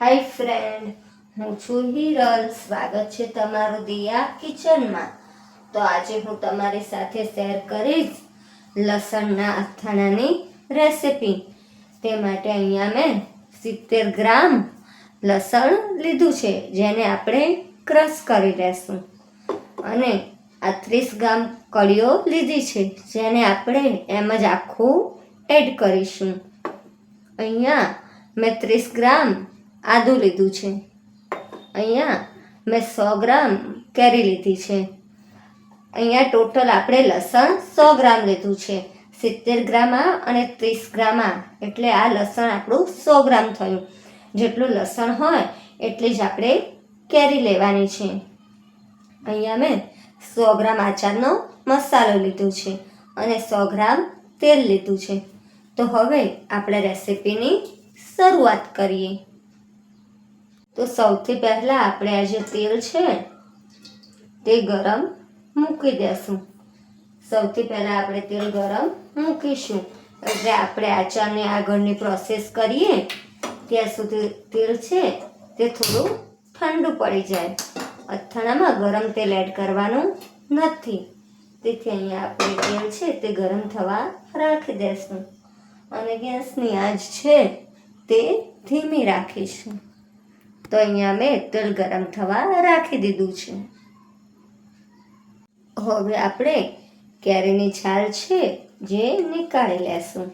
હાય friend હું છું હિરલ. સ્વાગત છે તમારું દિયા કિચનમાં. તો આજે હું તમારી સાથે શેર કરીશ લસણના અથાણાની રેસિપી. તે માટે અહીંયા મેં સિત્તેર ગ્રામ લસણ લીધું છે, જેને આપણે ક્રશ કરી લેશું. અને આ ત્રીસ ગ્રામ કળીઓ લીધી છે, જેને આપણે એમ જ આખું એડ કરીશું. અહીંયા મેં ત્રીસ ગ્રામ આદું લીધું છે. અહીંયા મેં સો ગ્રામ કેરી લીધી છે. અહીંયા ટોટલ આપણે લસણ સો ગ્રામ લીધું છે. સિત્તેર ગ્રામ આ અને ત્રીસ ગ્રામ આ એટલે આ લસણ આપણું સો ગ્રામ થયું. જેટલું લસણ હોય એટલી જ આપણે કેરી લેવાની છે. અહીંયા મેં સો ગ્રામ આચારનો મસાલો લીધો છે અને સો ગ્રામ તેલ લીધું છે. તો હવે આપણે રેસીપીની શરૂઆત કરીએ. તો સૌથી પહેલાં આપણે આ જે તેલ છે, તે ગરમ મૂકી દેશું. સૌથી પહેલાં આપણે તેલ ગરમ મૂકીશું. એટલે આપણે આચારની આગળની પ્રોસેસ કરીએ, ત્યાં સુધી તેલ છે, તે થોડું ઠંડુ પડી જાય. અથાણામાં ગરમ તેલ એડ કરવાનું નથી. તેથી અહીંયા આપણે તેલ છે, તે ગરમ થવા રાખી દેશું. અને ગેસની આંચ છે, તે ધીમી રાખીશું. તો અહીંયા મેં તેલ ગરમ થવા રાખી દીધું છે. હવે આપણે કેરીની છાલ છે જે નીકાળી લેશું.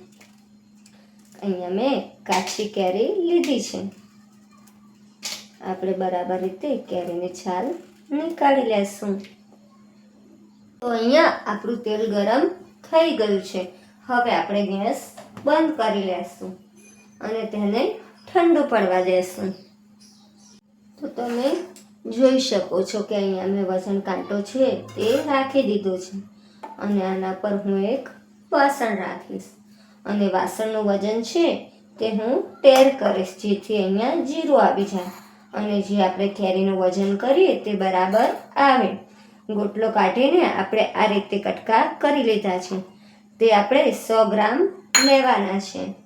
અહીંયા મેં કાચી કેરી લીધી છે. આપણે બરાબર રીતે કેરીની છાલ નીકાળી લેશું. તો અહીંયા આપણું તેલ ગરમ થઈ ગયું છે. હવે આપણે ગેસ બંધ કરી લેશું અને તેને ઠંડુ પડવા દેશું. તો તમે જોઈ શકો છો કે અહીંયા મેં વજન કાંટો છે તે રાખી દીધો છે. અને આના પર હું એક વાસણ રાખીશ. અને વાસણનું વજન છે તે હું તેર કરીશ, જેથી અહીંયા જીરું આવી જાય. અને જે આપણે કેરીનું વજન કરીએ તે બરાબર આવે. ગોટલો કાઢીને આપણે આ રીતે કટકા કરી લીધા છે. તે આપણે સો ગ્રામ લેવાના છે.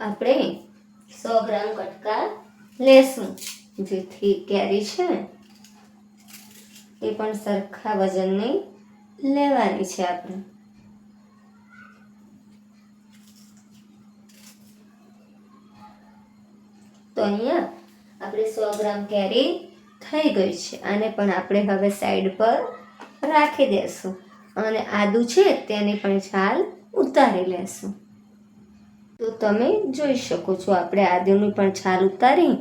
આપણે સો ગ્રામ કટકા લેશું. જેથી કેરી છે એ પણ સરખા વજનની લેવાની છે આપણે. તો અહીંયા આપણે સો ગ્રામ કેરી થઈ ગઈ છે. આને પણ આપણે હવે સાઈડ પર રાખી દેશું. અને આદુ છે તેની પણ છાલ ઉતારી લેશું. તો તમે જોઈ શકો છો, આપણે આદુની પણ છાલ ઉતારી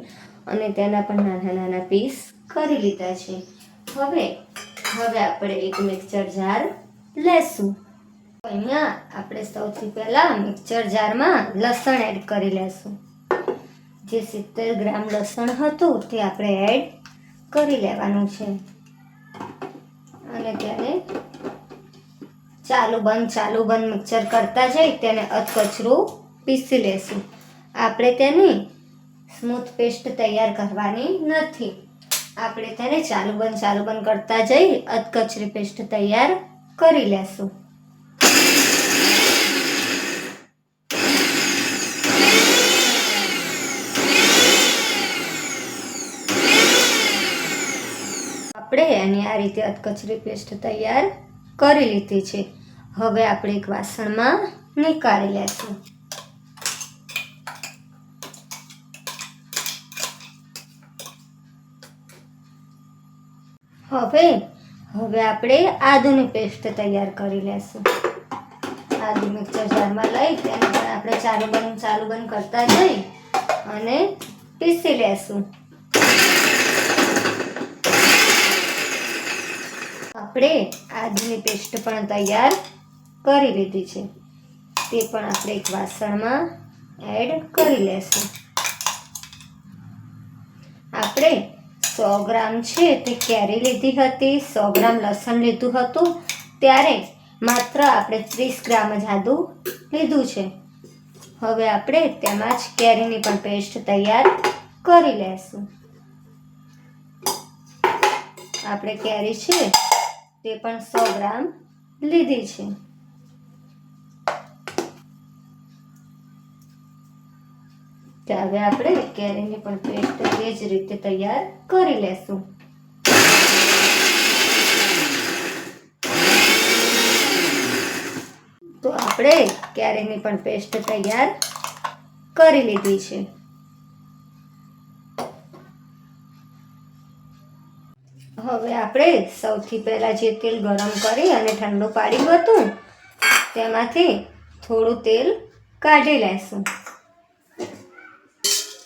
અને તેના પણ નાના નાના પીસ કરી લીધા છે. હવે હવે આપણે એક મિક્સર જાર લેશું. અહીંયા આપણે સૌથી પહેલાં મિક્સર જારમાં લસણ એડ કરી લેશું. જે સિત્તેર ગ્રામ લસણ હતું તે આપણે એડ કરી લેવાનું છે. અને તેને ચાલુ બંધ ચાલુ બંધ મિક્સર કરતા જઈ તેને અધકચરું પીસી લેશું. આપણે તેની સ્મૂથ પેસ્ટ તૈયાર કરવાની નથી. આપણે તેને ચાલુ બંધ ચાલુ બંધ કરતા જઈ અધકચરી પેસ્ટ તૈયાર કરી લેશું. આપણે એની આ રીતે અધકચરી પેસ્ટ તૈયાર કરી લીધી છે. હવે આપણે એક વાસણમાં નીકાળી લેશું. હવે હવે આપણે આદુની પેસ્ટ તૈયાર કરી લેશું. આદુ મિક્સર જારમાં લઈ તેને પણ આપણે ચાલુ બંધ ચાલુ બંધ કરતા જઈ અને પીસી લેશું. આપણે આદુની પેસ્ટ પણ તૈયાર કરી લીધી છે. તે પણ આપણે એક વાસણમાં એડ કરી લેશું. આપણે સો ગ્રામ છે તે કેરી લીધી હતી? સો ગ્રામ લસણ લીધું હતું. ત્યારે માત્ર આપણે ત્રીસ ગ્રામ જ આદુ લીધું છે. હવે આપણે તેમાં જ કેરીની પણ પેસ્ટ તૈયાર કરી લેશું. આપણે કેરી છે તે પણ સો ગ્રામ લીધી છે. હવે આપણે કેરીની પણ પેસ્ટ એ જ રીતે તૈયાર કરી લેશું. તો આપણે કેરીની પણ પેસ્ટ તૈયાર કરી લીધી છે. હવે આપણે સૌથી પહેલાં જે તેલ ગરમ કરી અને ઠંડુ પાડ્યું હતું, તેમાંથી થોડું તેલ કાઢી લેશું.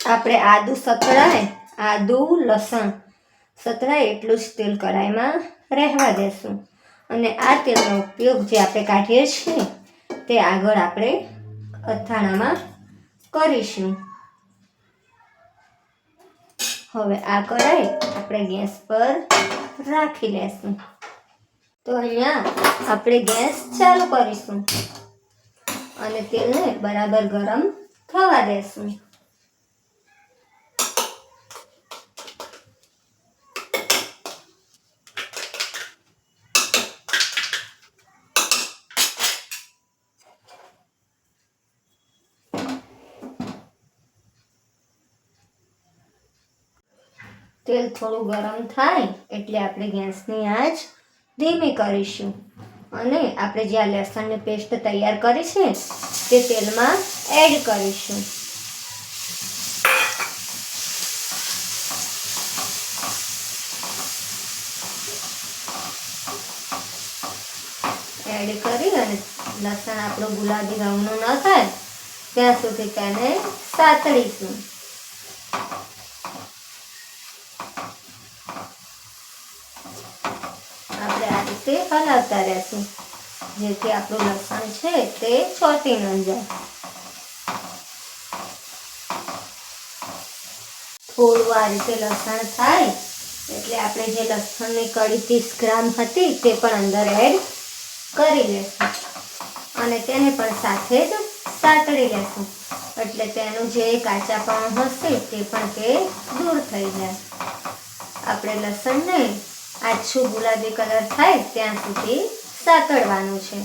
આપણે આદુ સતળાય, આદુ લસણ. સતળાય એટલું જ તેલ કઢાઈમાં રહેવા દેશું. અને આ તેલનો ઉપયોગ જે આપણે કાઢીએ છીએ, તે આગળ આપણે અથાણામાં કરીશું. હવે આ કઢાઈ આપણે ગેસ પર રાખી લેશું. તો અહીંયા આપણે ગેસ ચાલુ કરીશું. અને તેલને બરાબર ગરમ થવા દેશું. તેલ થોડું ગરમ થાય એટલે આપણે ગેસની આંચ ધીમી કરીશું. અને આપણે જે આ લસણની પેસ્ટ તૈયાર કરી છે, તે તેલમાં એડ કરીશું. એડ કરી અને લસણ આપણું ગુલાબી રંગનું ન થાય, ત્યાં સુધી તેને સાતળીશું આપણે આ રીતે હલાવતા રહેશું. જેથી આપણું લસણ છે તે ચોટી ન જાય. થોડું આ રીતે લસણ થાય, એટલે આપણે જે લસણની કડી ત્રીસ ગ્રામ હતી તે પણ અંદર એડ કરી લેશું. અને તેને પણ સાથે જ સાતળી લેશું. એટલે તેનું જે કાચાપણું હશે તે પણ તે દૂર થઈ જાય. આપણે લસણને આછું ગુલાબી કલર થાય ત્યાં સુધી સાતળવાનું છે.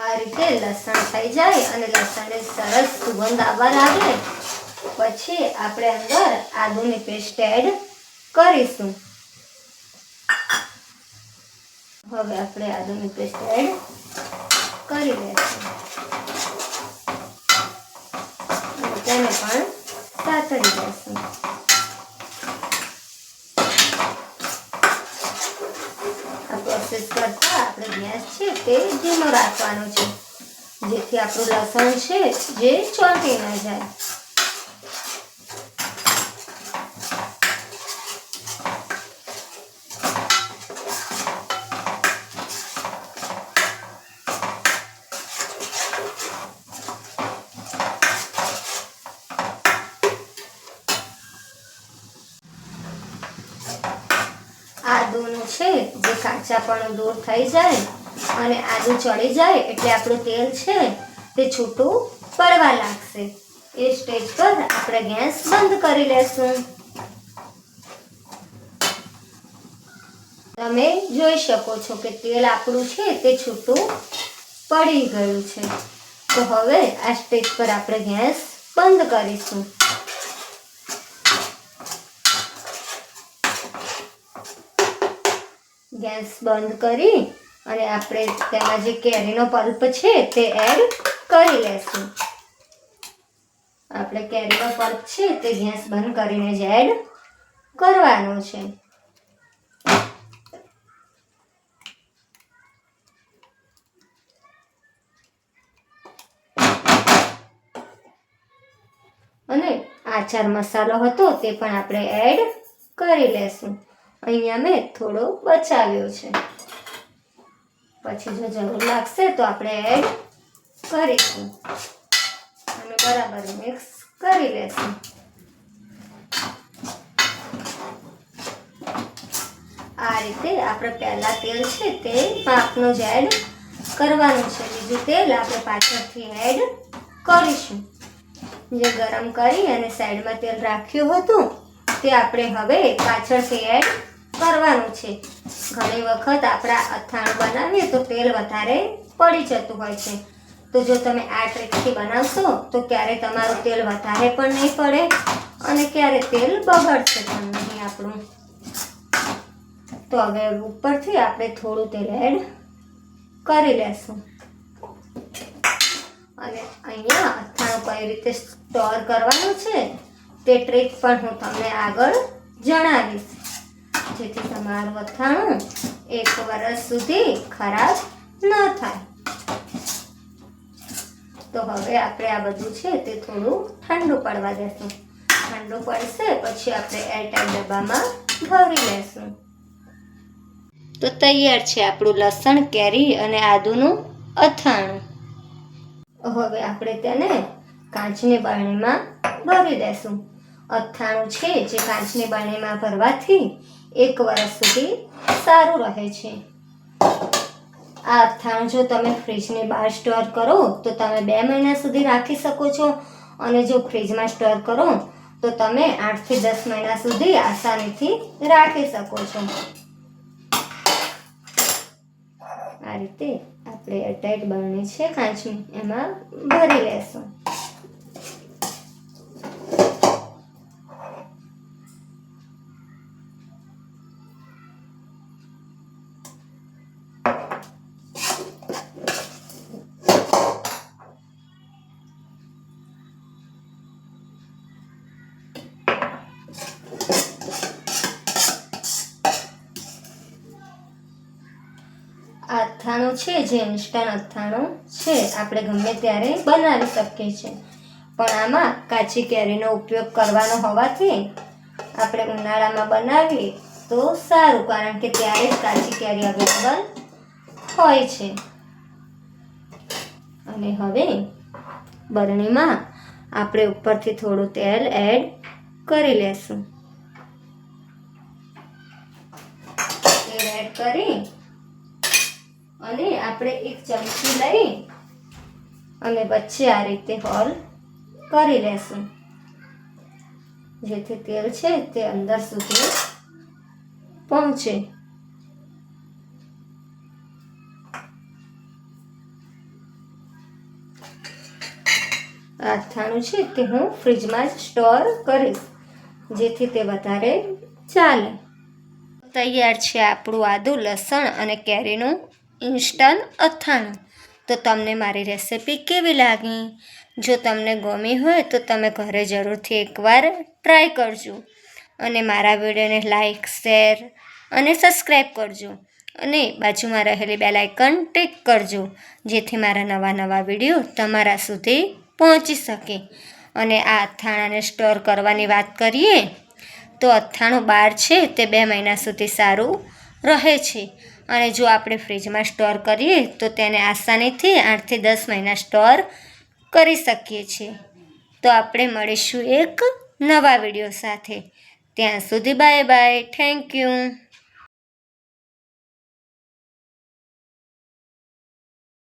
આ રીતે લસણ થઈ જાય અને લસણને સરસ સુગંધ આવવા લાગે. પછી આપણે અંદર આદુની પેસ્ટ એડ કરીશું. હવે આપણે આદુની પેસ્ટ એડ કરી અને તેને પણ સાતળી લઈશું આ પ્રોસેસ કરતા આપણે ગેસ છે તે ધીમો રાખવાનો છે. જેથી આપણું લસણ છે જે ચોંટી ન જાય. આદુનું છે, જે કાચાપણું દૂર થઈ જાય અને આદુ ચડી જાય એટલે આપણું તેલ છે તે છૂટું પડવા લાગશે. એ સ્ટેજ પર આપણે ગેસ બંધ કરી લેશું. તમે જોઈ શકો છો કે તેલ આપણું છે તે છૂટું પડી ગયું છે. તો હવે આ સ્ટેજ પર આપણે ગેસ બંધ કરીશું. ગેસ બંધ કરી અને આપણે તેમાં જે કેરીનો પલ્પ છે તે એડ કરી લેશું. આપણે કેરીનો પલ્પ છે તે ગેસ બંધ કરીને જ એડ કરવાનો છે. અને આચાર મસાલો હતો તે પણ આપણે એડ કરી લેશું. અહીંયા મેં થોડો બચાવ્યો છે. પછી જો જરૂર લાગશે તો આપણે એડ કરીશું. અને બરાબર મિક્સ કરી લેશું. આ રીતે આપણે પહેલાં તેલ છે તે પાકનું જ એડ કરવાનું છે. બીજું તેલ આપણે પાછળથી એડ કરીશું. જે ગરમ કરી અને સાઈડમાં તેલ રાખ્યું હતું તે આપણે હવે પાછળથી એડ કરવાનું છે. ઘણી વખત આપણા અથાણું બનાવીએ તો તેલ વધારે પડી જતું હોય છે. તો જો તમે આ ટ્રીકથી બનાવશો, તો ક્યારે તમારું તેલ વધારે પણ નહીં પડે અને ક્યારે તેલ બગડશે પણ નહીં આપણું. તો હવે ઉપરથી આપણે થોડું તેલ એડ કરી લેશું. અને અહીંયા અથાણું કઈ રીતે સ્ટોર કરવાનું છે, તે ટ્રીક પણ હું તમને આગળ જણાવીશ. જેથી તમારું અથાણું એક વર્ષ સુધી ખરાબ ન થાય. તો હવે આપણે આ બધું છે તે થોડું ઠંડુ પડવા દેશું. ઠંડુ પડશે પછી આપણે એરટાઈટ ડબ્બામાં ભરી લેશું. તો તૈયાર છે આપણું લસણ, કેરી અને આદુનું અથાણું. હવે આપણે તેને કાચની બરણીમાં ભરી દેશું. અથાણું છે જે કાચની બરણીમાં ભરવાથી એક વર્ષ સુધી સારું રહે છે. આ અથાણું જો તમે ફ્રીજની બહાર સ્ટોર કરો, તો તમે બે મહિના સુધી રાખી શકો છો. અને જો ફ્રીજમાં સ્ટોર કરો, તો તમે આઠથી દસ મહિના સુધી આસાનીથી રાખી શકો છો. આ રીતે આપણે એરટાઈટ બરણી છે કાચની, એમાં ભરી લેશું. અથાણું છે જે ઇન્સ્ટન્ટ અથાણું છે. આપણે ગમે ત્યારે બનાવી શકીએ છીએ. પણ આમાં કાચી કેરીનો ઉપયોગ કરવાનો હોવાથી આપણે ઉનાળામાં બનાવીએ તો સારું, કારણ કે ત્યારે જ કાચી કેરી અવેલેબલ હોય છે. અને હવે બરણીમાં આપણે ઉપરથી થોડું તેલ એડ કરી લેશું. તેલ એડ કરી અને આપણે એક ચમચી લઈ અને વચ્ચે આ રીતે હોલ કરી લેશું. જેથી તેલ છે તે અંદર સુધી પહોંચે. અથાણું છે તે હું ફ્રીજમાં સ્ટોર કરીશ, જેથી તે વધારે ચાલે. તૈયાર છે આપણું આદુ, લસણ અને કેરીનું ઇન્સ્ટન્ટ અથાણું. તો તમને મારી રેસિપી કેવી લાગી? જો તમને ગમી હોય તો તમે ઘરે જરૂરથી એકવાર ટ્રાય કરજો. અને મારા વિડીયોને લાઇક શેર અને સબસ્ક્રાઈબ કરજો. અને બાજુમાં રહેલી બેલ આઇકન ટિક કરજો, જેથી મારા નવા નવા વીડિયો તમારા સુધી પહોંચી શકે. અને આ અથાણાને સ્ટોર કરવાની વાત કરીએ, તો અથાણું બહાર છે, તે બે મહિના સુધી સારું રહે છે. અને જો આપણે ફ્રીજમાં સ્ટોર કરીએ, તો તેને આસાનીથી આઠથી દસ મહિના સ્ટોર કરી શકીએ છીએ. તો આપણે મળીશું એક નવા વીડિયો સાથે. ત્યાં સુધી બાય બાય, થેન્ક યુ.